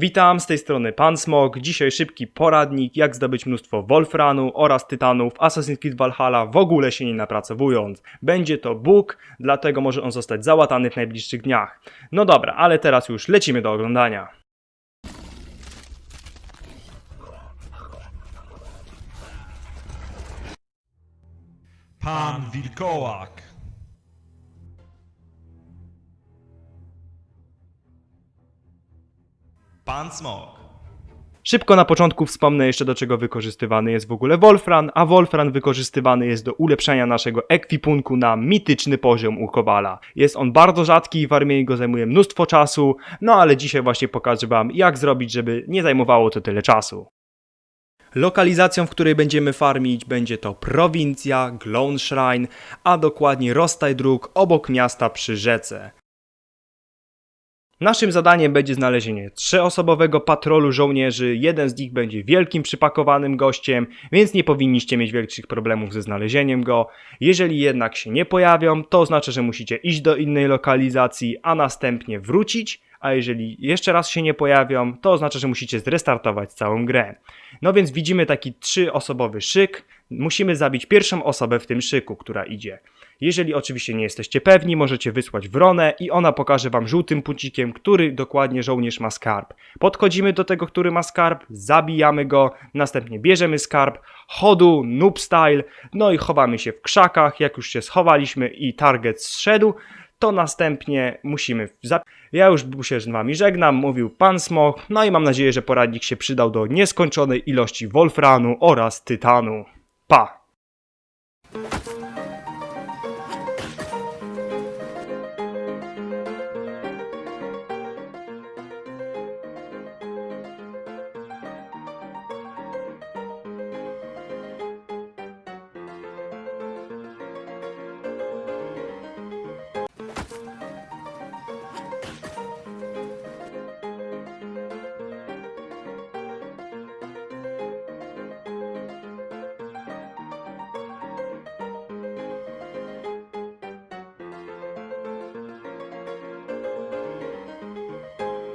Witam, z tej strony Pan Smok. Dzisiaj szybki poradnik, jak zdobyć mnóstwo Wolfranu oraz Tytanów Assassin's Creed Valhalla, w ogóle się nie napracowując. Będzie to Bóg, dlatego może on zostać załatany w najbliższych dniach. No dobra, ale teraz już lecimy do oglądania. Pan Wilkołak. Pan Smok. Szybko na początku wspomnę jeszcze do czego wykorzystywany jest w ogóle Wolfran, a Wolfran wykorzystywany jest do ulepszenia naszego ekwipunku na mityczny poziom u Kowala. Jest on bardzo rzadki i w armii go zajmuje mnóstwo czasu, no ale dzisiaj właśnie pokażę wam jak zrobić, żeby nie zajmowało to tyle czasu. Lokalizacją, w której będziemy farmić będzie to prowincja Glone Shrine, a dokładnie Rostaj Dróg obok miasta przy rzece. Naszym zadaniem będzie znalezienie trzyosobowego patrolu żołnierzy. Jeden z nich będzie wielkim przypakowanym gościem, więc nie powinniście mieć większych problemów ze znalezieniem go. Jeżeli jednak się nie pojawią, to oznacza, że musicie iść do innej lokalizacji, a następnie wrócić. A jeżeli jeszcze raz się nie pojawią, to oznacza, że musicie zrestartować całą grę. No więc widzimy taki trzyosobowy szyk. Musimy zabić pierwszą osobę w tym szyku, która idzie. Jeżeli oczywiście nie jesteście pewni, możecie wysłać wronę i ona pokaże wam żółtym pucikiem, który dokładnie żołnierz ma skarb. Podchodzimy do tego, który ma skarb, zabijamy go, następnie bierzemy skarb, chodu, noob style, no i chowamy się w krzakach. Jak już się schowaliśmy i target zszedł, to następnie musimy. Ja już się z wami żegnam, mówił Pan Smok, no i mam nadzieję, że poradnik się przydał do nieskończonej ilości Wolfranu oraz Tytanu. Pa!